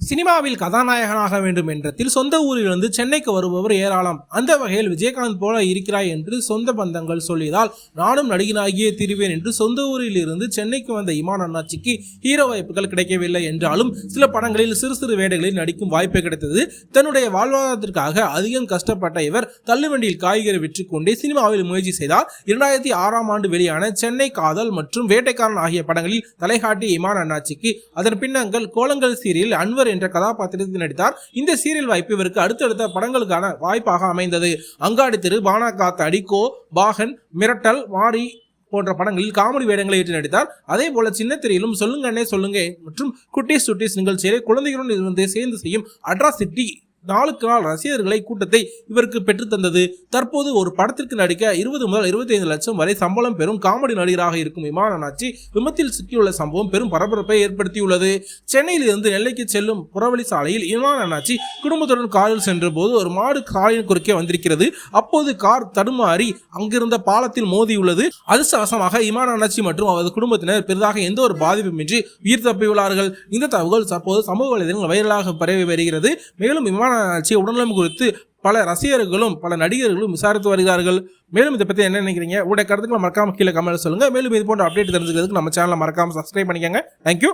சினிமாவில் கதாநாயகனாக வேண்டும் என்றத்தில் சொந்த ஊரிலிருந்து சென்னைக்கு வருபவர் ஏராளம். அந்த வகையில் விஜயகாந்த் போல இருக்கிறாய் என்று சொந்த பந்தங்கள் சொல்லியதால் நானும் நடிகனாகியே தீருவேன் என்று சொந்த ஊரில் இருந்து சென்னைக்கு வந்த இமான் அண்ணாச்சிக்கு ஹீரோ வாய்ப்புகள் கிடைக்கவில்லை என்றாலும் சில படங்களில் சிறு சிறு வேடைகளில் நடிக்கும் வாய்ப்பு கிடைத்தது. தன்னுடைய வாழ்வாதாரத்திற்காக அதிகம் கஷ்டப்பட்ட இவர் தள்ளுவண்டியில் காய்கறி விற்று கொண்டே சினிமாவில் முயற்சி செய்தார். இரண்டாயிரத்தி ஆறாம் ஆண்டு வெளியான சென்னை காதல் மற்றும் வேட்டைக்காரன் ஆகிய படங்களில் தலைகாட்டிய இமான் அண்ணாச்சிக்கு அதன் பின்னங்கள் கோலங்கள் சீரியல் அன்வர் என்ற கதாபாத்திரத்தில் நடித்தார். இந்த சீரியல் வாய்ப்பு இவருக்கு அடுத்தடுத்த படங்களுக்கான வாய்ப்பாக அமைந்தது. அங்காடி திரு பானா அடிக்கோ பாகன் மிரட்டல் மாரி போன்ற படங்களில் காமெடி வேடங்களை ஏற்று நடித்தார். அதே போல சின்ன திரையிலும் சொல்லுங்க அண்ணே சொல்லுங்க மற்றும் குட்டீஸ் சுட்டீஸ் நிகழ்ச்சியிலே குழந்தைகளுடன் இருந்து சேர்ந்து செய்யும் அட்ராசிட்டி நாளுக்கு நாள் ரசிகர்களை கூட்டத்தை இவருக்கு பெற்றுத்தந்தது தற்போது ஒரு படத்திற்கு நடிக்க இருபது முதல் இருபத்தி ஐந்து லட்சம் வரை சம்பளம் பெறும் காமெடி நடிகராக இருக்கும் விமானாட்சி விமத்தில் சிக்கியுள்ள சம்பவம் பெரும் பரபரப்பை ஏற்படுத்தியுள்ளது. சென்னையில் இருந்து நெல்லைக்கு செல்லும் புறவழி சாலையில் விமானாட்சி குடும்பத்துடன் காரில் சென்ற போது ஒரு மாடு காரின் குறுக்கே வந்திருக்கிறது. அப்போது கார் தடுமாறி அங்கிருந்த பாலத்தில் மோதியுள்ளது. அதிர்ஷ்டவசமாக விமானாட்சி மற்றும் அவரது குடும்பத்தினர் பெரிதாக எந்த ஒரு பாதிப்புமின்றி உயிர் தப்பியுள்ளார்கள். இந்த தகவல் தற்போது சமூக வலைதளங்கள் வைரலாக பரவி வருகிறது. மேலும் விமானாட்சி உடல்நலம் குறித்து பல ரசிகர்களும் பல நடிகர்களும் விசாரித்து வருகிறார்கள். மேலும் இதை பற்றி என்ன நினைக்கிறீங்க? உடைய கருத்துக்களை மறக்காம கீழே கமெண்ட் சொல்லுங்க. மேலும் இது போன்ற அப்டேட் தெரிஞ்சுக்கிறதுக்கு நம்ம சேனலை மறக்காம சப்ஸ்கிரைப் பண்ணிக்கோங்க. தேங்க்யூ